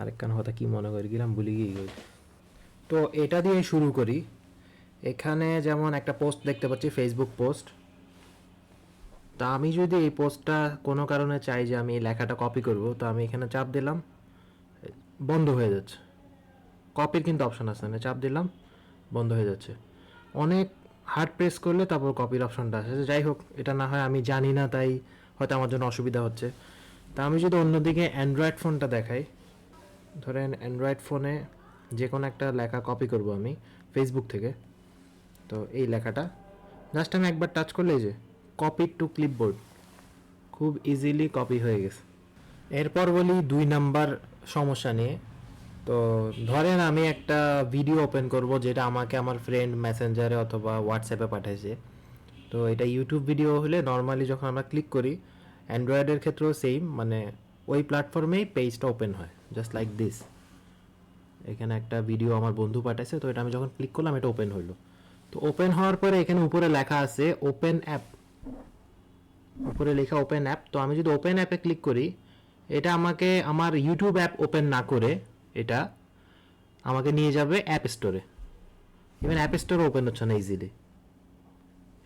আরেকখান কথা কি মনে করি, গেলাম, ভুলে গিয়ে। তো এটা দিয়ে শুরু করি। এখানে যেমন একটা পোস্ট দেখতে পাচ্ছি ফেসবুক পোস্ট তা আমি যদি এই পোস্টটা কোনো কারণে চাই যে আমি এই লেখাটা কপি করব, তো আমি এখানে চাপ দিলাম, বন্ধ হয়ে যাচ্ছে। কপির কিন্তু অপশন আছে না, চাপ দিলাম, বন্ধ হয়ে যাচ্ছে। অনেক হার্ড প্রেস করলে তারপর কপির অপশানটা আসে। যাই হোক, এটা না হয় আমি জানি না, তাই হয়তো আমার জন্য অসুবিধা হচ্ছে। তা আমি যদি অন্যদিকে অ্যান্ড্রয়েড ফোনটা দেখাই ধরেন অ্যান্ড্রয়েড ফোনে যে কোনো একটা লেখা কপি করব আমি ফেসবুক থেকে। তো এই লেখাটা। জাস্ট আমি একবার টাচ করলেই যে কপি টু ক্লিপবোর্ড খুব ইজিলি কপি হয়ে গেছে। এরপর বলি দুই নাম্বার সমস্যা নিয়ে। তো ধরেন আমি একটা ভিডিও ওপেন করব যেটা আমাকে আমার ফ্রেন্ড মেসেঞ্জারে অথবা হোয়াটসঅ্যাপে পাঠাইছে। তো এটা ইউটিউব ভিডিও হলে নর্মালি যখন আমরা ক্লিক করি অ্যান্ড্রয়েডের ক্ষেত্রেও সেম মানে ওই প্ল্যাটফর্মেই পেজটা ওপেন হয় জাস্ট লাইক দিস এখানে একটা ভিডিও আমার বন্ধু পাঠাইছে, তো এটা আমি যখন ক্লিক করলাম, এটা ওপেন হইল। তো ওপেন হওয়ার পরে এখানে উপরে লেখা আছে ওপেন অ্যাপ উপরে লেখা ওপেন অ্যাপ তো আমি যদি ওপেন অ্যাপে ক্লিক করি, এটা আমাকে আমার ইউটিউব অ্যাপ ওপেন না করে, এটা আমাকে নিয়ে যাবে অ্যাপ স্টোরে ইভেন অ্যাপ স্টোরে ওপেন হচ্ছে না ইজিলি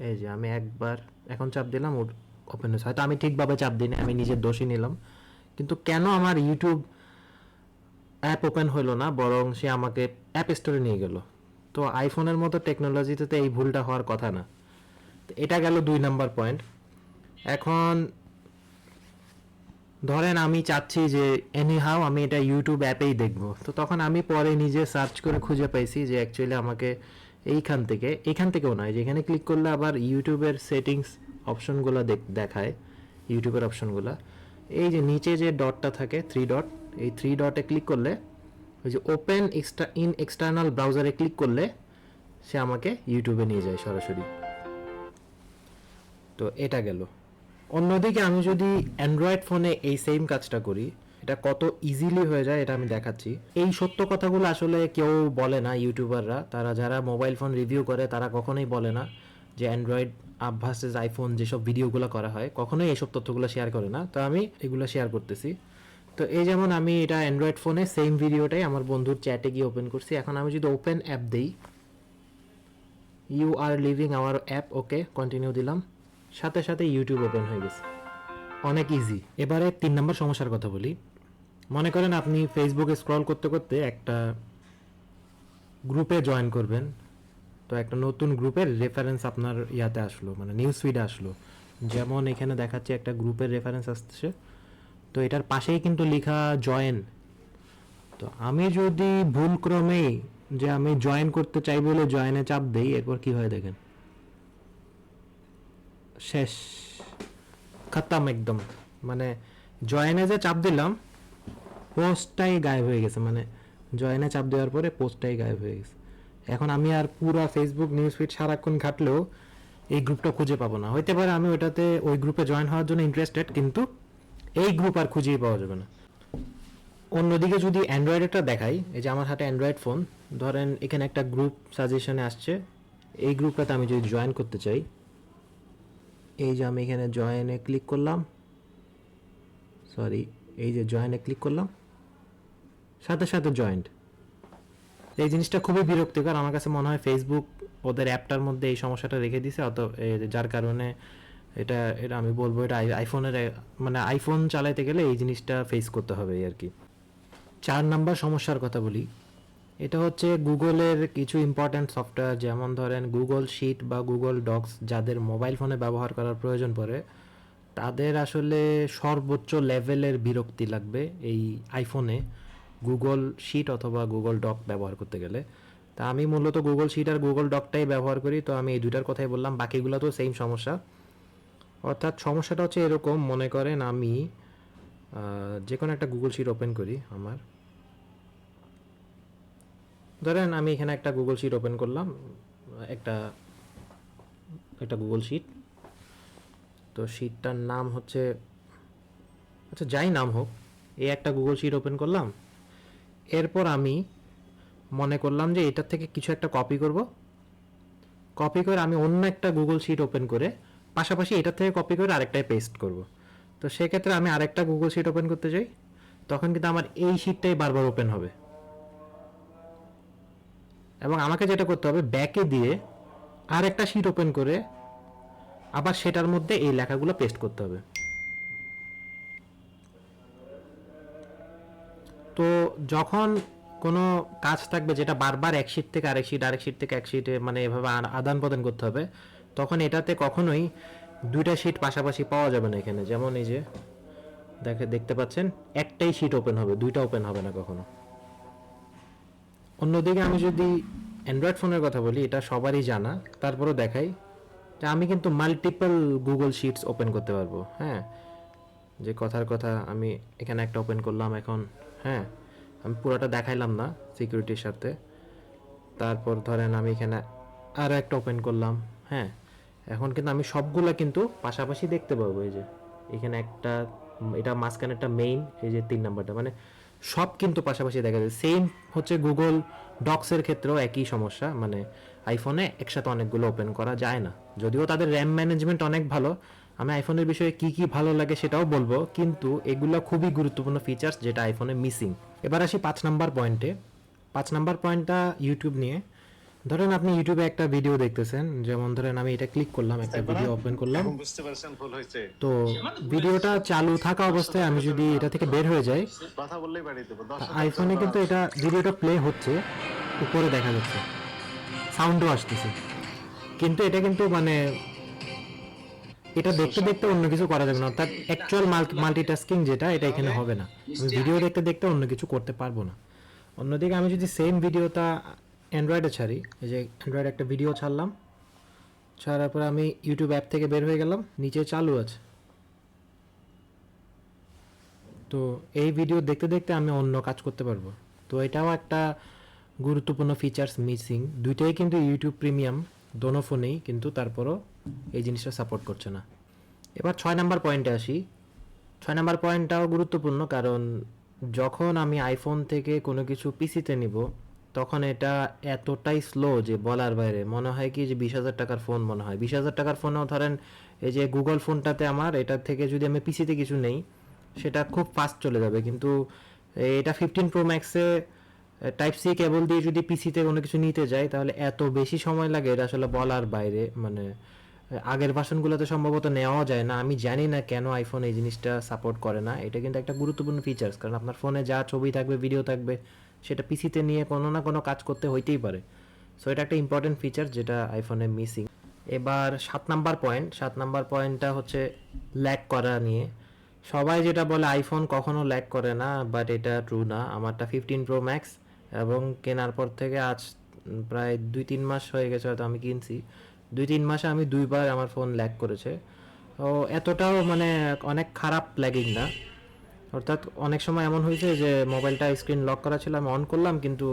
এই যে আমি একবার, এখন চাপ দিলাম ওর ওপেন হচ্ছে। হয়তো আমি ঠিকভাবে চাপ দিইনি, আমি নিজের দোষই নিলাম। কিন্তু কেন আমার ইউটিউব অ্যাপ ওপেন হলো না, বরং সে আমাকে অ্যাপ স্টোরে নিয়ে গেল? তো আইফোনের মতো টেকনোলজিতে তো এই ভুলটা হওয়ার কথা না। এটা গেল দুই নাম্বার পয়েন্ট এখন ধরেন আমি চাচ্ছি যে এনি হাউ আমি এটা ইউটিউব অ্যাপেই দেখব। তো তখন আমি পরে নিজে সার্চ করে খুঁজে পাইছি যে অ্যাকচুয়ালি আমাকে এইখান থেকে এইখান থেকেও নয়, যেখানে ক্লিক করলে আবার ইউটিউবের সেটিংস অপশনগুলো দেখায় ইউটিউবের অপশনগুলো এই যে নিচে যে ডটটা থাকে থ্রি ডট এই থ্রি ডটে ক্লিক করলে, ওই যে ওপেন এক্সট্রা ইন এক্সটার্নাল ব্রাউজারে ক্লিক করলে, সে আমাকে ইউটিউবে নিয়ে যায় সরাসরি। তো এটা গেল। অন্যদিকে আমি যদি অ্যান্ড্রয়েড ফোনে এই সেম কাজটা করি, এটা কত ইজিলি হয়ে যায় এটা আমি দেখাচ্ছি। এই সত্য কথাগুলো আসলে কেউ বলে না ইউটিউবাররা তারা যারা মোবাইল ফোন রিভিউ করে, তারা কখনোই বলে না। যে অ্যান্ড্রয়েড আপ ভার্সেস আইফোন যেসব ভিডিওগুলো করা হয়, কখনোই এইসব তথ্যগুলো শেয়ার করে না। তো আমি এগুলো শেয়ার করতেছি। তো এই যেমন আমি এটা অ্যান্ড্রয়েড ফোনে সেম ভিডিওটাই আমার বন্ধুর চ্যাটে গিয়ে ওপেন করছি। এখন আমি যদি ওপেন অ্যাপ দিই you are leaving our app okay continue দিলাম। সাথে সাথে ইউটিউব ওপেন হয়ে গেছে। অনেক ইজি এবারে তিন নম্বর সমস্যার কথা বলি। মনে করেন আপনি ফেসবুকে স্ক্রল করতে করতে একটা গ্রুপে জয়েন করবেন। তো একটা নতুন গ্রুপের রেফারেন্স আপনার ইয়াতে আসলো মানে নিউজ ফিডে আসলো। যেমন এখানে দেখাচ্ছে একটা গ্রুপের রেফারেন্স আসছে, তো এটার পাশেই কিন্তু লেখা জয়েন তো আমি যদি ভুলক্রমেই যে আমি জয়েন করতে চাই বলে জয়েনে চাপ দেই, এরপর কি হয় দেখেন? শেষ। খতম একদম। মানে জয়েনে যে চাপ দিলাম পোস্টটাই গায়েব হয়ে গেছে। মানে জয়েনে চাপ দেওয়ার পরে পোস্টটাই গায়েব হয়ে গেছে। এখন আমি আর পুরো ফেসবুক নিউজ ফিড সারাক্ষণ ঘাটলেও এই গ্রুপটা খুঁজে পাবো না। হইতে পারে আমি ওইটাতে ওই গ্রুপে জয়েন হওয়ার জন্য ইন্টারেস্টেড কিন্তু এই গ্রুপ আর খুঁজেই পাওয়া যাবে না। অন্যদিকে যদি অ্যান্ড্রয়েডেরটা দেখাই, এই যে আমার হাতে অ্যান্ড্রয়েড ফোন ধরেন এখানে একটা গ্রুপ সাজেশনে আসছে, এই গ্রুপটাতে আমি যদি জয়েন করতে চাই, এই যে আমি এখানে জয়েনে ক্লিক করলাম সরি এই যে জয়েনে ক্লিক করলাম, সাথে সাথে জয়েন্ট এই জিনিসটা খুবই বিরক্তিকর। আমার কাছে মনে হয় ফেসবুক ওদের অ্যাপটার মধ্যে এই সমস্যাটা রেখে দিছে। অত যার কারণে এটা এটা আমি বলব, এটা আই- আইফোনের মানে আইফোন চালাইতে গেলে এই জিনিসটা ফেস করতে হবে আর কি চার নাম্বার সমস্যার কথা বলি। এটা হচ্ছে গুগলের কিছু ইম্পর্ট্যান্ট সফটওয়্যার যেমন ধরেন গুগল শিট বা গুগল ডক্স যাদের মোবাইল ফোনে ব্যবহার করার প্রয়োজন পড়ে, তাদের আসলে সর্বোচ্চ লেভেলের বিরক্তি লাগবে এই আইফোনে গুগল শিট অথবা গুগল ডক ব্যবহার করতে গেলে। তা আমি মূলত গুগল শিট আর গুগল ডকটাই ব্যবহার করি। তো আমি এই দুইটার কথাই বললাম। বাকিগুলো তো সেম সমস্যা। অর্থাৎ সমস্যাটা হচ্ছে এরকম, মনে করেন আমি যে কোনো একটা গুগল শিট ওপেন করি আমার। ধরেন আমি এখানে একটা গুগল শিট ওপেন করলাম, একটা একটা গুগল শিট তো শিটটার নাম হচ্ছে আচ্ছা যাই নাম হোক, এই একটা গুগল শিট ওপেন করলাম। এরপর আমি মনে করলাম যে এটার থেকে কিছু একটা কপি করব। কপি করে আমি অন্য একটা গুগল শিট ওপেন করে পাশাপাশি এটার থেকে কপি করে আরেকটায় পেস্ট করব। তো সেক্ষেত্রে আমি আরেকটা গুগল শিট ওপেন করতে চাই। তখন কিন্তু আমার এই শিটটাই বারবার ওপেন হবে। এবং আমাকে যেটা করতে হবে ব্যাকে দিয়ে আরেকটা শিট ওপেন করে আবার সেটার মধ্যে এই লেখাগুলো পেস্ট করতে হবে। তো যখন কোনো কাজ থাকবে যেটা বারবার এক শিট থেকে আরেক শিট আরেক শিট থেকে এক শিটে মানে এভাবে আদান প্রদান করতে হবে, তখন এটাতে কখনোই দুইটা শিট পাশাপাশি পাওয়া যাবে না এখানে। যেমন এই যে, দেখে, দেখতে পাচ্ছেন, একটাই শিট ওপেন হবে, দুইটা ওপেন হবে না কখনো। অন্যদিকে আমি যদি অ্যান্ড্রয়েড ফোনের কথা বলি, এটা সবারই জানা। তারপরেও দেখাই যে আমি কিন্তু মাল্টিপল গুগল শিটস ওপেন করতে পারব হ্যাঁ? যে কথার কথা আমি এখানে একটা ওপেন করলাম, এখন হ্যাঁ আমি পুরোটা দেখাইলাম না সিকিউরিটির সাথে। তারপর ধরেন আমি এখানে আরও একটা ওপেন করলাম হ্যাঁ। এখন কিন্তু আমি সবগুলা কিন্তু পাশাপাশি দেখতে পাবো এই যে। এখানে একটা, এটা মাঝখানে একটা মেইন এই যে তিন নাম্বারটা। মানে সব কিন্তু পাশাপাশি দেখা যায়। সেম হচ্ছে গুগল ডক্সের ক্ষেত্রেও একই সমস্যা। মানে আইফোনে একসাথে অনেকগুলো ওপেন করা যায় না। যদিও তাদের র্যাম ম্যানেজমেন্ট অনেক ভালো আমি আইফোনের বিষয়ে কি কি ভালো লাগে সেটাও বলব কিন্তু এগুলো খুবই গুরুত্বপূর্ণ ফিচার্স যেটা আইফোনে মিসিং এবার আসি পাঁচ নাম্বার পয়েন্টে পাঁচ নাম্বার পয়েন্টটা ইউটিউব নিয়ে। ধরেন আপনি ইউটিউবে একটা ভিডিও দেখতেছেন যেমন ধরেন আমি এটা ক্লিক করলাম একটা ভিডিও ওপেন করলাম। বুঝতে পারছেন ভুল হয়েছে। তো ভিডিওটা চালু থাকা অবস্থায় আমি যদি এটা থেকে বের হয়ে যাই কথা বললেই দেবো আইফোনে কিন্তু এটা ভিডিওটা প্লে হচ্ছে উপরে দেখা যাচ্ছে। সাউন্ডও আসতেছে। কিন্তু এটা কিন্তু মানে এটা দেখতে দেখতে অন্য কিছু করা যাবে না অর্থাৎ অ্যাকচুয়াল মাল্টিটাস্কিং যেটা এটা এখানে হবে না। আমি ভিডিও দেখতে দেখতে অন্য কিছু করতে পারব না। অন্যদিকে আমি যদি সেম ভিডিওটা অ্যান্ড্রয়েডে ছাড়ি এই যে অ্যান্ড্রয়েড একটা ভিডিও ছাড়লাম ছাড়ার পর আমি ইউটিউব অ্যাপ থেকে বের হয়ে গেলাম নিচে চালু আছে। তো এই ভিডিও দেখতে দেখতে আমি অন্য কাজ করতে পারব। তো এটাও একটা গুরুত্বপূর্ণ ফিচার্স মিসিং দুইটাই কিন্তু ইউটিউব প্রিমিয়াম দোনো ফোনেই কিন্তু তারপরও এই জিনিসটা সাপোর্ট করছে না। এবার ছয় নাম্বার পয়েন্টে আসি। ছয় নাম্বার পয়েন্টটাও গুরুত্বপূর্ণ কারণ যখন আমি আইফোন থেকে কোনো কিছু পিসিতে নিব, তখন এটা এতটাই স্লো যে বলার বাইরে। মনে হয় কি যে বিশ হাজার টাকার ফোন মনে হয়। বিশ হাজার টাকার ফোনেও ধরেন এই যে গুগল ফোনটাতে আমার এটার থেকে যদি আমি পিসিতে কিছু নেই, সেটা খুব ফাস্ট চলে যাবে। কিন্তু এটা ফিফটিন প্রো ম্যাক্সে টাইপ সি কেবল দিয়ে যদি পিসিতে কোনো কিছু নিতে যাই তাহলে এত বেশি সময় লাগে এটা আসলে বলার বাইরে। মানে আগের ভার্সনগুলোতে সম্ভবত নেওয়াও যায় না। আমি জানি না কেন আইফোন এই জিনিসটা সাপোর্ট করে না। এটা কিন্তু একটা গুরুত্বপূর্ণ ফিচার্স কারণ আপনার ফোনে যা ছবি থাকবে ভিডিও থাকবে, সেটা পিসিতে নিয়ে কোনো না কোনো কাজ করতে হইতেই পারে। সো এটা একটা ইম্পর্টেন্ট ফিচার যেটা আইফোনে মিসিং এবার সাত নাম্বার পয়েন্ট সাত নাম্বার পয়েন্টটা হচ্ছে ল্যাক করা নিয়ে। সবাই যেটা বলে আইফোন কখনো ল্যাক করে না বাট এটা ট্রু না। আমারটা ফিফটিন প্রো ম্যাক্স এবং কেনার পর থেকে আজ প্রায় দুই তিন মাস হয়ে গেছে হয়তো আমি কিনছি। দুই তিন মাসে আমি দুইবার আমার ফোন ল্যাক করেছে। তো এতটাও মানে অনেক খারাপ ল্যাগিং না। অর্থাৎ অনেক সময় এমন হয়েছে যে মোবাইলটা স্ক্রিন লক করা ছিল, আমি অন করলাম কিন্তু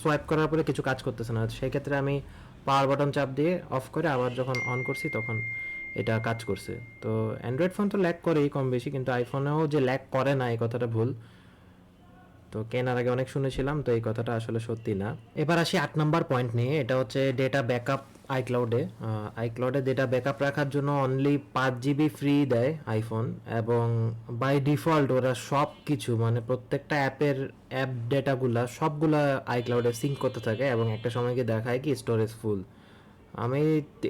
সোয়াইপ করার পরে কিছু কাজ করতেছে না। সেই ক্ষেত্রে আমি পাওয়ার বাটন চাপ দিয়ে অফ করে আবার যখন অন করছি তখন এটা কাজ করছে। তো অ্যান্ড্রয়েড ফোন তো ল্যাক করেই কম বেশি, কিন্তু আইফোনেও যে ল্যাক করে না, এই কথাটা ভুল। তো কেনার আগে অনেক শুনেছিলাম, তো এই কথাটা আসলে সত্যি না। এবার আসি আট নম্বর পয়েন্ট নিয়ে, এটা হচ্ছে ডেটা ব্যাকআপ আইক্লাউডে আইক্লাউডে ডেটা ব্যাকআপ রাখার জন্য অনলি পাঁচ জিবি ফ্রি দেয় আইফোন এবং বাই ডিফল্ট ওরা সব কিছু মানে প্রত্যেকটা অ্যাপের অ্যাপ ডেটাগুলা সবগুলা আইক্লাউডে সিঙ্ক করতে থাকে এবং একটা সময় গিয়ে দেখায় কি স্টোরেজ ফুল আমি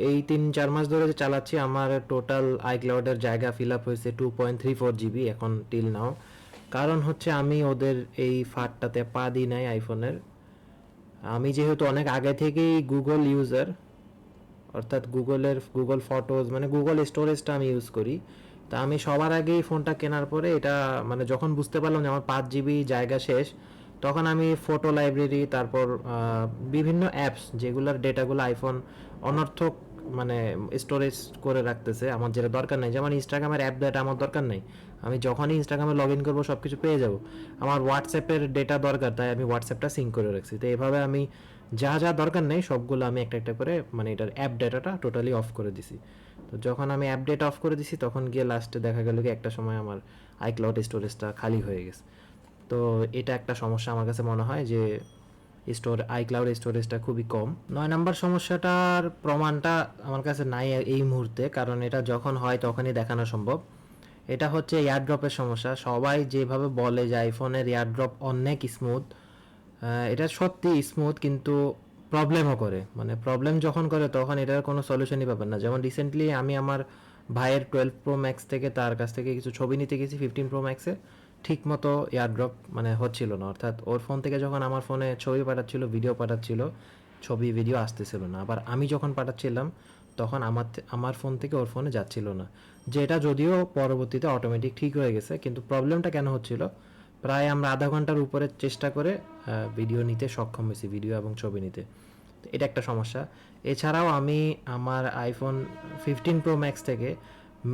এই তিন, চার মাস ধরে যে চালাচ্ছি, আমার টোটাল আইক্লাউডের জায়গা ফিল আপ হয়েছে two point three four GB এখন টিল নাও কারণ হচ্ছে আমি ওদের এই ফাটটাতে পা দিই নাই আইফোনের আমি যেহেতু অনেক আগে থেকেই গুগল ইউজার অর্থাৎ গুগলের, গুগল ফটোজ মানে গুগল স্টোরেজটা আমি ইউজ করি। তা আমি সবার আগেই ফোনটা কেনার পরে এটা মানে যখন বুঝতে পারলাম যে আমার পাঁচ জিবি জায়গা শেষ, তখন আমি ফটো লাইব্রেরি তারপর বিভিন্ন অ্যাপস যেগুলোর ডেটাগুলো আইফোন অনর্থক মানে স্টোরেজ করে রাখতেছে, আমার যেটা দরকার নেই। যেমন ইনস্টাগ্রামের অ্যাপ ডেটা আমার দরকার নেই। আমি যখনই ইনস্টাগ্রামে লগ ইন করব সব কিছু পেয়ে যাব। আমার হোয়াটসঅ্যাপের ডেটা দরকার, তাই আমি হোয়াটসঅ্যাপটা সিঙ্ক করে রাখছি। তো এইভাবে আমি যা যা দরকার নেই সবগুলো আমি একটা একটা করে মানে এটার অ্যাপ ডেটাটা টোটালি অফ করে দিছি। তো যখন আমি অ্যাপ ডেটা অফ করে দিছি, তখন গিয়ে লাস্টে দেখা গেল কি একটা সময় আমার আইক্লাউড স্টোরেজটা খালি হয়ে গেছে। তো এটা একটা সমস্যা আমার কাছে মনে হয় যে স্টোর আইক্লাউড স্টোরেজটা খুবই কম। নয় নাম্বার সমস্যাটার প্রমাণটা আমার কাছে নাই এই মুহূর্তে, কারণ এটা যখন হয় তখনই দেখানো সম্ভব। এটা হচ্ছে এয়ারড্রপের সমস্যা। সবাই যেভাবে বলে যে আইফোনের এয়ারড্রপ অনেক স্মুথ এটা সত্যি স্মুথ কিন্তু প্রবলেমও করে। মানে প্রবলেম যখন করে তখন এটার কোনো সলিউশনই পাবেন না। যেমন রিসেন্টলি আমি আমার ভাইয়ের টুয়েলভ প্রো ম্যাক্স থেকে তার কাছ থেকে কিছু ছবি নিতে গেছি ফিফটিন প্রো ম্যাক্সে ঠিক মতো এয়ারড্রপ মানে হচ্ছিল না। অর্থাৎ ওর ফোন থেকে যখন আমার ফোনে ছবি পাঠাচ্ছিল ভিডিও পাঠাচ্ছিল, ছবি ভিডিও আসতেছিল না। আবার আমি যখন পাঠাচ্ছিলাম, তখন আমার আমার ফোন থেকে ওর ফোনে যাচ্ছিল না। যেটা যদিও পরবর্তীতে অটোমেটিক ঠিক হয়ে গেছে, কিন্তু প্রবলেমটা কেন হচ্ছিল? প্রায় আমরা আধা ঘণ্টার উপরে চেষ্টা করে ভিডিও নিতে সক্ষম হয়েছি ভিডিও এবং ছবি নিতে। এটা একটা সমস্যা। এছাড়াও আমি আমার আইফোন ফিফটিন প্রো ম্যাক্স থেকে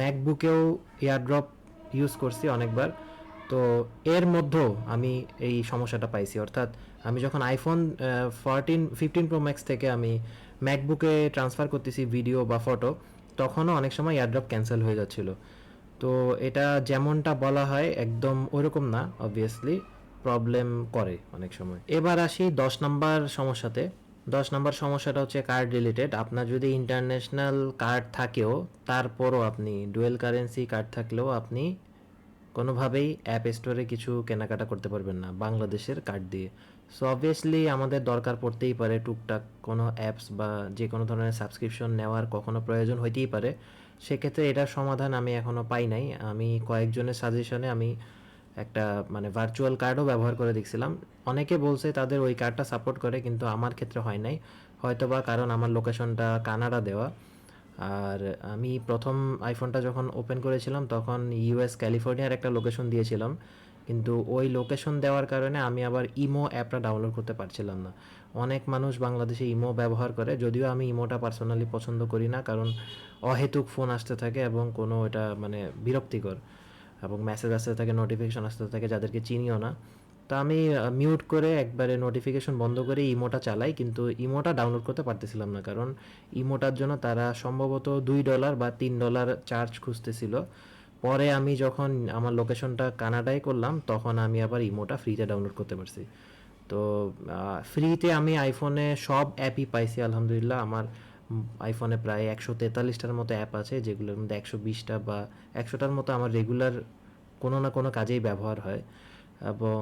ম্যাকবুকেও এয়ারড্রপ ইউজ করছি অনেকবার। তো এর মধ্যেও আমি এই সমস্যাটা পাইছি। অর্থাৎ আমি যখন iPhone fourteen fifteen pro max থেকে আমি ম্যাকবুকে ট্রান্সফার করতেছি ভিডিও বা ফটো তখনও অনেক সময় এয়ারড্রপ ক্যান্সেল হয়ে যাচ্ছিল। তো এটা যেমনটা বলা হয় একদম ওরকম না অবভিয়াসলি প্রবলেম করে অনেক সময়। এবার আসি দশ নম্বর সমস্যাতে। দশ নম্বর সমস্যাটা হচ্ছে কার্ড রিলেটেড আপনার যদি ইন্টারন্যাশনাল কার্ড থাকেও, তারপরও আপনি ডুয়েল কারেন্সি কার্ড থাকলেও আপনি কোনোভাবেই অ্যাপ স্টোরে কিছু কেনাকাটা করতে পারবেন না, বাংলাদেশের কার্ড দিয়ে। সো অবভিয়াসলি আমাদের দরকার পড়তেই পারে টুকটাক কোনো অ্যাপস বা যে কোনো ধরনের সাবস্ক্রিপশন নেওয়ার কখনো প্রয়োজন হইতেই পারে। সেক্ষেত্রে এটার সমাধান আমি এখনও পাই নাই। আমি কয়েকজনের সাজেশনে আমি একটা মানে ভার্চুয়াল কার্ডও ব্যবহার করে দেখছিলাম। অনেকে বলছে তাদের ওই কার্ডটা সাপোর্ট করে, কিন্তু আমার ক্ষেত্রে হয় নাই। হয়তো বা কারণ আমার লোকেশনটা কানাডা দেওয়া। আর আমি প্রথম আইফোনটা যখন ওপেন করেছিলাম, তখন ইউএস ক্যালিফোর্নিয়ার একটা লোকেশন দিয়েছিলাম। কিন্তু ওই লোকেশন দেওয়ার কারণে আমি আবার ইমো অ্যাপটা ডাউনলোড করতে পারছিলাম না। অনেক মানুষ বাংলাদেশে ইমো ব্যবহার করে, যদিও আমি ইমোটা পার্সোনালি পছন্দ করি না, কারণ অহেতুক ফোন আসতে থাকে এবং কোনো এটা মানে বিরক্তিকর এবং মেসেজ আসতে থাকে নোটিফিকেশন আসতে থাকে যাদেরকে চিনিও না। তো আমি মিউট করে একবারে নোটিফিকেশন বন্ধ করে ইমোটা চালাই, কিন্তু ইমোটা ডাউনলোড করতে পারতেছিলাম না, কারণ ইমোটার জন্য তারা সম্ভবত দুই ডলার বা তিন ডলার চার্জ খুঁজতেছিল। পরে আমি যখন আমার লোকেশনটা কানাডায় করলাম, তখন আমি আবার ইমোটা ফ্রিতে ডাউনলোড করতে পারছি। তো ফ্রিতে আমি আইফোনে সব অ্যাপই পাইছি, আলহামদুলিল্লাহ। আমার আইফোনে প্রায় একশো তেতাল্লিশটার মতো অ্যাপ আছে, যেগুলোর মধ্যে একশো বিশটা বা একশোটার মতো আমার রেগুলার কোনো না কোনো কাজেই ব্যবহার হয়। এবং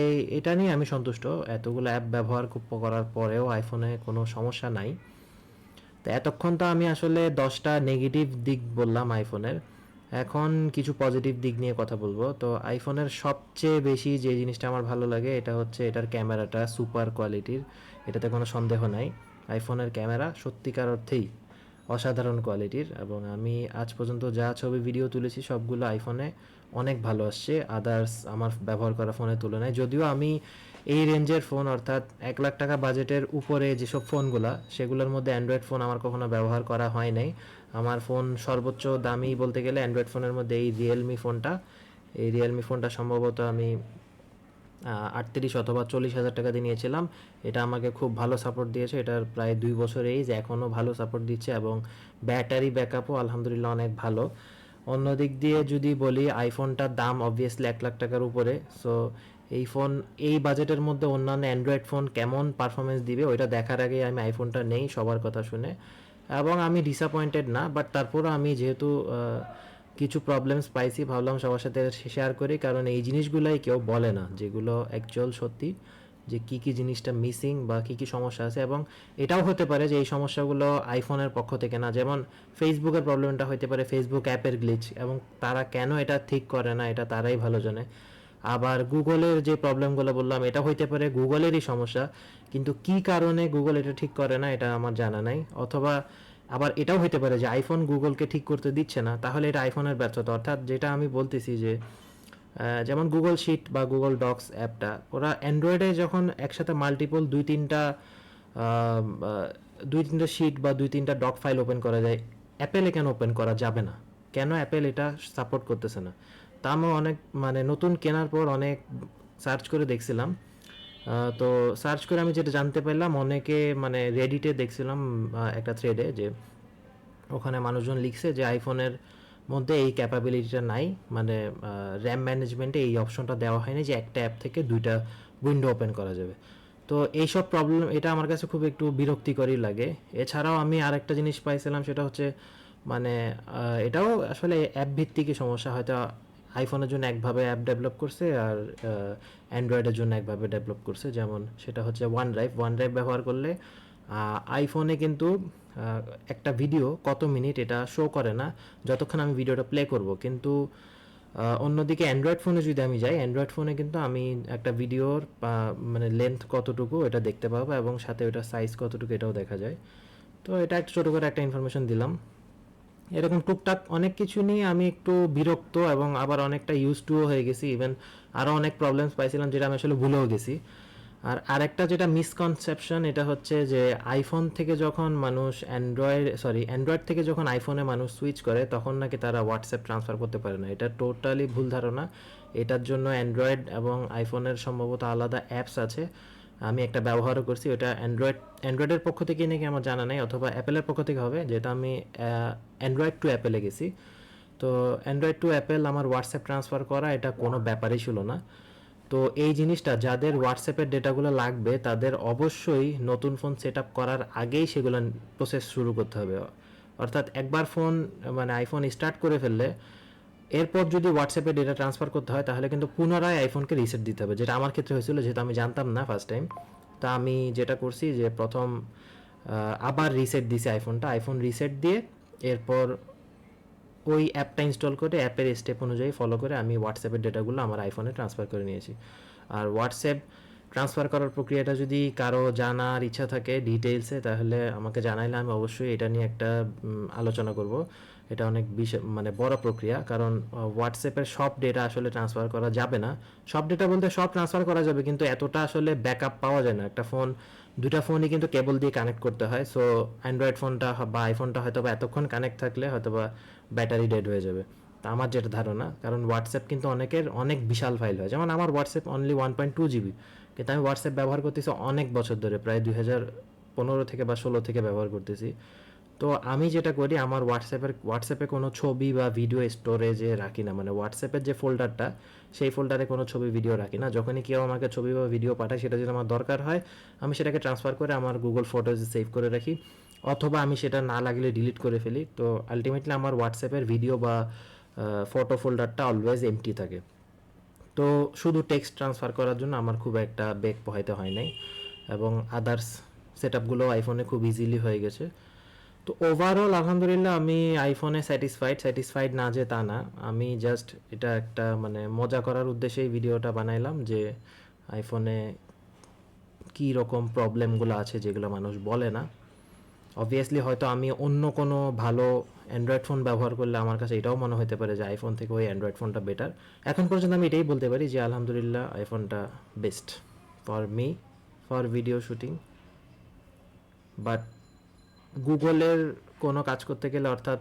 এই, এটা নিয়ে আমি সন্তুষ্ট। এতগুলো অ্যাপ ব্যবহার করার পরেও আইফোনে কোনো সমস্যা নাই। তো এতক্ষণ তো আমি আসলে দশটা নেগেটিভ দিক বললাম আইফোনের এখন কিছু পজিটিভ দিক নিয়ে কথা বলব। তো আইফোনের সবচেয়ে বেশি যে জিনিসটা আমার ভালো লাগে, এটা হচ্ছে এটার ক্যামেরাটা সুপার কোয়ালিটির এটাতে কোনো সন্দেহ নাই। আইফোনের ক্যামেরা সত্যিকার অর্থেই অসাধারণ কোয়ালিটির এবং আমি আজ পর্যন্ত যা ছবি ভিডিও তুলেছি, সবগুলো আইফোনে অনেক ভালো আসছে। আদার্স আমার ব্যবহার করা ফোনের তুলনায়। যদিও আমি এই রেঞ্জের ফোন অর্থাৎ এক লাখ টাকা বাজেটের উপরে যেসব ফোনগুলা সেগুলোর মধ্যে অ্যান্ড্রয়েড ফোন আমার কখনো ব্যবহার করা হয় নাই। আমার ফোন সর্বোচ্চ দামি বলতে গেলে অ্যান্ড্রয়েড ফোনের মধ্যে এই রিয়েলমি ফোনটা এই রিয়েলমি ফোনটা সম্ভবত আমি আটত্রিশ অথবা চল্লিশ হাজার টাকা দিয়ে নিয়েছিলাম। এটা আমাকে খুব ভালো সাপোর্ট দিয়েছে। এটার প্রায় দুই বছর এইজ এখনও ভালো সাপোর্ট দিচ্ছে এবং ব্যাটারি ব্যাকআপও আলহামদুলিল্লাহ অনেক ভালো। অন্য দিক দিয়ে যদি বলি আইফোনটার দাম অবভিয়াসলি এক লাখ টাকার উপরে। সো এই ফোন এই বাজেটের মধ্যে অন্যান্য অ্যান্ড্রয়েড ফোন কেমন পারফরমেন্স দিবে, ওইটা দেখার আগে আমি আইফোনটা নেই, সবার কথা শুনে। এবং আমি ডিসঅ্যাপয়েন্টেড না বাট তারপরও আমি যেহেতু কিছু প্রবলেমস পাইছি, ভাবলাম সবার সাথে শেয়ার করি, কারণ এই জিনিসগুলাই কেউ বলে না, যেগুলো অ্যাকচুয়াল সত্যি। যে কি কি জিনিসটা মিসিং বা কি কি সমস্যা আছে এবং এটাও হতে পারে যে এই সমস্যাগুলো আইফোনের পক্ষ থেকে না। যেমন ফেসবুকের প্রবলেমটা হতে পারে ফেসবুক অ্যাপের গ্লিচ এবং তারা কেন এটা ঠিক করে না? এটা তারাই ভালো জানে। আবার গুগলের যে প্রবলেমগুলো বললাম, এটা হইতে পারে গুগলেরই সমস্যা। কিন্তু কি কারণে গুগল এটা ঠিক করে না, এটা আমার জানা নাই। অথবা আবার এটাও হইতে পারে যে আইফোন গুগলকে ঠিক করতে দিচ্ছে না, তাহলে এটা আইফোনের ব্যর্থতা। অর্থাৎ যেটা আমি বলতেছি যে যেমন গুগল শিট বা গুগল ডক্স অ্যাপটা, ওরা অ্যান্ড্রয়েডে যখন একসাথে মাল্টিপল দুই তিনটা দুই তিনটা শিট বা দুই তিনটা ডক ফাইল ওপেন করা যায় অ্যাপেলে কেন ওপেন করা যাবে না? কেন অ্যাপেল এটা সাপোর্ট করতেছে না? তা আমি অনেক মানে নতুন কেনার পর অনেক সার্চ করে দেখছিলাম। তো সার্চ করে আমি যেটা জানতে পারলাম, অনেকে মানে রেডিটে দেখছিলাম একটা থ্রেডে যে ওখানে মানুষজন লিখছে যে আইফোনের মধ্যে এই ক্যাপাবিলিটিটা নাই। মানে র্যাম ম্যানেজমেন্টে এই অপশনটা দেওয়া হয়নি যে একটা অ্যাপ থেকে দুইটা উইন্ডো ওপেন করা যাবে। তো এইসব প্রবলেম এটা আমার কাছে খুব একটু বিরক্তিকরই লাগে। এছাড়াও আমি আরেকটা জিনিস পাইছিলাম, সেটা হচ্ছে মানে এটাও আসলে অ্যাপ ভিত্তিকই সমস্যা। হয়তো আইফোনের জন্য একভাবে অ্যাপ ডেভেলপ করছে আর অ্যান্ড্রয়েডের জন্য একভাবে ডেভেলপ করছে। যেমন সেটা হচ্ছে ওয়ান ড্রাইভ ওয়ান ড্রাইভ ব্যবহার করলে আইফোনে কিন্তু একটা ভিডিও কত মিনিট এটা শো করে না, যতক্ষণ আমি ভিডিওটা প্লে করব। কিন্তু অন্যদিকে অ্যান্ড্রয়েড ফোনে যদি আমি যাই অ্যান্ড্রয়েড ফোনে কিন্তু আমি একটা ভিডিওর মানে লেন্থ কতটুকু এটা দেখতে পাবো এবং সাথে ওটা সাইজ কতটুকু এটাও দেখা যায়। তো এটা একটা ছোটো করে একটা ইনফরমেশন দিলাম। এরকম টুকটাক অনেক কিছু নিয়ে আমি একটু বিরক্ত এবং আবার অনেকটা ইউজ টুও হয়ে গেছি। ইভেন আরও অনেক প্রবলেমস পাইছিলাম যেটা আমি আসলে ভুলেও গেছি। আর আরেকটা যেটা মিসকনসেপশন এটা হচ্ছে যে আইফোন থেকে যখন মানুষ অ্যান্ড্রয়েড সরি অ্যান্ড্রয়েড থেকে যখন আইফোনে মানুষ সুইচ করে, তখন নাকি তারা হোয়াটসঅ্যাপ ট্রান্সফার করতে পারে না। এটা টোটালি ভুল ধারণা। এটার জন্য অ্যান্ড্রয়েড এবং আইফোনের সম্ভবত আলাদা অ্যাপস আছে। আমি একটা ব্যবহারও করছি, ওটা অ্যান্ড্রয়েড অ্যান্ড্রয়েডের পক্ষ থেকে নাকি আমার জানা নেই, অথবা অ্যাপেলের পক্ষ থেকে হবে, যেটা আমি অ্যান্ড্রয়েড টু অ্যাপেলে গেছি। তো অ্যান্ড্রয়েড টু অ্যাপেল আমার হোয়াটসঅ্যাপ ট্রান্সফার করা এটা কোনো ব্যাপারই ছিল না। তো এই জিনিসটা যাদের হোয়াটসঅ্যাপের ডেটাগুলো লাগবে, তাদের অবশ্যই নতুন ফোন সেট করার আগেই সেগুলো প্রসেস শুরু করতে হবে। অর্থাৎ একবার ফোন মানে আইফোন স্টার্ট করে ফেললে, এরপর যদি হোয়াটসঅ্যাপে ডেটা ট্রান্সফার করতে হয়, তাহলে কিন্তু পুনরায় আইফোনকে রিসেট দিতে হবে। যেটা আমার ক্ষেত্রে হয়েছিল, যেহেতু আমি জানতাম না ফার্স্ট টাইম তা আমি যেটা করছি যে প্রথম আবার রিসেট দিছি আইফোনটা আইফোন রিসেট দিয়ে এরপর ওই অ্যাপটা ইনস্টল করে অ্যাপের স্টেপ অনুযায়ী ফলো করে আমি হোয়াটসঅ্যাপের ডেটাগুলো আমার আইফোনে ট্রান্সফার করে নিয়েছি। আর হোয়াটসঅ্যাপ ট্রান্সফার করার প্রক্রিয়াটা যদি কারও জানার ইচ্ছা থাকে ডিটেলসে তাহলে আমাকে জানাইলে আমি অবশ্যই এটা নিয়ে একটা আলোচনা করব। এটা অনেক বিশেষ মানে বড় প্রক্রিয়া, কারণ হোয়াটসঅ্যাপের সব ডেটা আসলে ট্রান্সফার করা যাবে না। সব ডেটা বলতে সব ট্রান্সফার করা যাবে, কিন্তু এতটা আসলে ব্যাকআপ পাওয়া যায় না। একটা ফোন দুটা ফোনই কিন্তু কেবল দিয়ে কানেক্ট করতে হয়। সো অ্যান্ড্রয়েড ফোনটা বা আইফোনটা হয়তো বা এতক্ষণ কানেক্ট থাকলে হয়তো বা ব্যাটারি ডেড হয়ে যাবে। তা আমার যেটা ধারণা, কারণ হোয়াটসঅ্যাপ কিন্তু অনেকের অনেক বিশাল ফাইল হয়। যেমন আমার WhatsApp only one point two GB কিন্তু আমি হোয়াটসঅ্যাপ ব্যবহার করতেছি অনেক বছর ধরে, প্রায় দুই হাজার পনেরো থেকে বা ষোলো থেকে ব্যবহার করতেছি। তো আমি যেটা করি, আমার হোয়াটসঅ্যাপের হোয়াটসঅ্যাপে কোনো ছবি বা ভিডিও স্টোরেজে রাখি না। মানে হোয়াটসঅ্যাপের যে ফোল্ডারটা সেই ফোল্ডারে কোনো ছবি ভিডিও রাখি না। যখনই কেউ আমাকে ছবি বা ভিডিও পাঠায়, সেটা যদি আমার দরকার হয়, আমি সেটাকে ট্রান্সফার করে আমার গুগল ফটোজে সেভ করে রাখি। অথবা আমি সেটা না লাগলে ডিলিট করে ফেলি। তো আলটিমেটলি আমার হোয়াটসঅ্যাপের ভিডিও বা ফটো ফোল্ডারটা অলওয়েজ এমটি থাকে। তো শুধু টেক্সট ট্রান্সফার করার জন্য আমার খুব একটা বেগ পোহাইতে হয় নাই এবং আদার্স সেট আপগুলো আইফোনে খুব ইজিলি হয়ে গেছে। তো ওভারঅল আলহামদুলিল্লাহ আমি আইফোনে স্যাটিসফাইড স্যাটিসফাইড না যে তা না। আমি জাস্ট এটা একটা মানে মজা করার উদ্দেশ্যেই ভিডিওটা বানাইলাম যে আইফোনে কী রকম প্রবলেমগুলো আছে যেগুলো মানুষ বলে না। অবভিয়াসলি হয়তো আমি অন্য কোনো ভালো অ্যান্ড্রয়েড ফোন ব্যবহার করলে আমার কাছে এটাও মনে হতে পারে যে আইফোন থেকে ওই অ্যান্ড্রয়েড ফোনটা বেটার এখন পর্যন্ত আমি এটাই বলতে পারি যে, আলহামদুলিল্লাহ আইফোনটা best for me for video shooting but গুগলের কোনো কাজ করতে গেলে, অর্থাৎ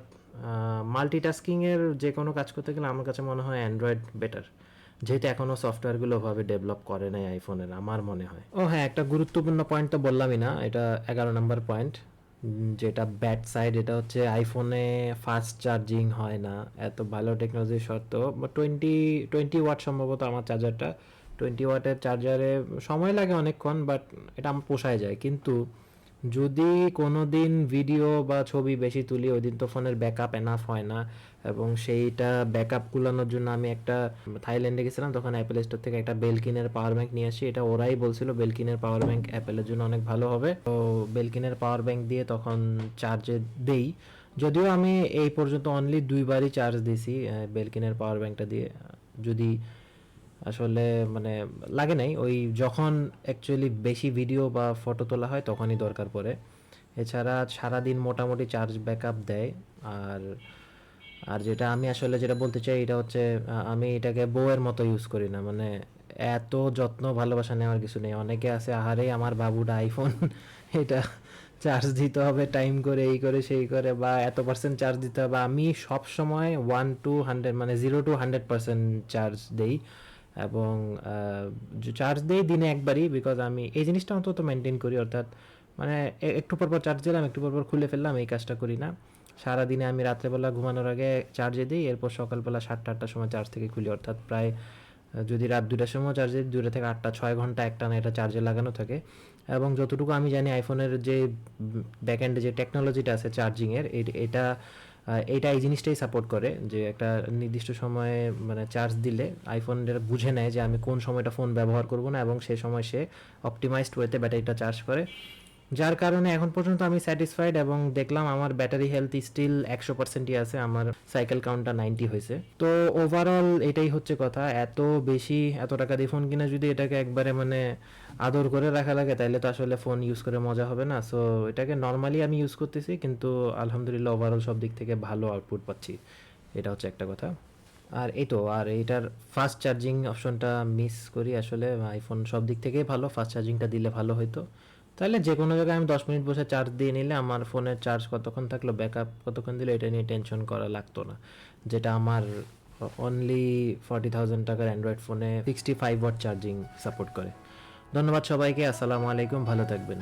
মাল্টিটাস্কিংয়ের যে কোনো কাজ করতে গেলে আমার কাছে মনে হয় অ্যান্ড্রয়েড বেটার যেহেতু এখনও সফটওয়্যারগুলো ওভাবে ডেভেলপ করে নাই আইফোনের আমার মনে হয়। ও হ্যাঁ একটা গুরুত্বপূর্ণ পয়েন্ট তো বললামই না, এটা এগারো নম্বর পয়েন্ট যেটা ব্যাড সাইড এটা হচ্ছে আইফোনে ফাস্ট চার্জিং হয় না। এত ভালো টেকনোলজি সত্ত্বেও টোয়েন্টি টোয়েন্টি ওয়াট সম্ভবত আমার চার্জারটা টোয়েন্টি ওয়াটের চার্জারে সময় লাগে অনেকক্ষণ বাট এটা আমার পোষায় যায়। কিন্তু যদি কোনো দিন ভিডিও বা ছবি বেশি তুলি ওই দিন তো ফোনের ব্যাকআপ এনাফ হয় না। এবং সেইটা ব্যাকআপ কুলানোর জন্য আমি একটা, থাইল্যান্ডে গেছিলাম, তখন অ্যাপেল স্টোর থেকে একটা বেলকিনের পাওয়ার ব্যাংক নিয়ে আসি। এটা ওরাই বলছিল বেলকিনের পাওয়ার ব্যাংক অ্যাপেলের জন্য অনেক ভালো হবে। তো বেলকিনের পাওয়ার ব্যাংক দিয়ে তখন চার্জে দেই। যদিও আমি এই পর্যন্ত অনলি দুইবারই চার্জ দিছি বেলকিনের পাওয়ার ব্যাংকটা দিয়ে। যদি আসলে মানে লাগে নাই, ওই যখন অ্যাকচুয়ালি বেশি ভিডিও বা ফটো তোলা হয়, তখনই দরকার পড়ে। এছাড়া সারাদিন মোটামুটি চার্জ ব্যাকআপ দেয়। আর আর যেটা আমি আসলে যেটা বলতে চাই, এটা হচ্ছে আমি এটাকে বউয়ের মতো ইউজ করি না। মানে এত যত্ন, ভালোবাসা নেওয়ার কিছু নেই। অনেকে আছে, আহারে, আমার বাবুটা আইফোন এটা চার্জ দিতে হবে টাইম করে, এই করে, সেই করে, বা এত পার্সেন্ট চার্জ দিতে হবে। আমি সব সময় ওয়ান টু হান্ড্রেড মানে zero two hundred percent charge দেই। এবং চার্জ দেই দিনে একবারই বিকজ আমি এই জিনিসটা অন্তত মেনটেন করি, অর্থাৎ মানে একটু পর পর চার্জ দিলাম, একটু পর পর খুলে ফেললাম, এই কাজটা করি না। সারাদিনে আমি রাত্রেবেলা ঘুমানোর আগে চার্জে দিই, এরপর সকালবেলা সাতটা, আটটার সময় চার্জ থেকে খুলি। অর্থাৎ প্রায় যদি রাত দুটার সময় চার্জে দুটা থেকে আটটা, ছয় ঘণ্টা একটা না এটা চার্জে লাগানো থাকে। এবং যতটুকু আমি জানি আইফোনের যে ব্যাকএন্ডে যে টেকনোলজিটা আছে চার্জিংয়ের এটা এইটা এই জিনিসটাই সাপোর্ট করে যে একটা নির্দিষ্ট সময়ে মানে চার্জ দিলে আইফোন যেটা বুঝে নেয় যে আমি কোন সময়টা ফোন ব্যবহার করব না এবং সেই সময় সে অপটিমাইজড ওয়েতে ব্যাটারিটা চার্জ করে। যার কারণে এখন পর্যন্ত আমি স্যাটিসফাইড এবং দেখলাম আমার ব্যাটারি হেলথ স্টিল একশো পার্সেন্টই আছে, আমার সাইকেল কাউন্টটা নাইনটি হয়েছে। তো ওভারঅল এটাই হচ্ছে কথা, এত বেশি এত টাকা দিয়ে ফোন কিনে যদি এটাকে একবারে মানে আদর করে রাখা লাগে তাহলে তো আসলে ফোন ইউজ করে মজা হবে না। সো এটাকে নর্মালি আমি ইউজ করতেছি, কিন্তু আলহামদুলিল্লাহ ওভারঅল সব দিক থেকে ভালো আউটপুট পাচ্ছি। এটা হচ্ছে একটা কথা। আর এই তো, আর এইটার ফাস্ট চার্জিং অপশনটা মিস করি আসলে আইফোন সব দিক থেকেই ভালো ফাস্ট চার্জিংটা দিলে ভালো হতো তাহলে যে কোনো জায়গায় আমি দশ মিনিট বসে চার্জ দিয়ে নিলে আমার ফোনের চার্জ কতক্ষণ থাকল ব্যাক আপ কতক্ষণ দিলে, এটা নিয়ে টেনশন করা লাগতো না। যেটা আমার অনলি ফর্টি থাউজেন্ড টাকার অ্যান্ড্রয়েড ফোনে sixty five watt charging support করে। ধন্যবাদ সবাইকে, আসসালামু আলাইকুম, ভালো থাকবেন।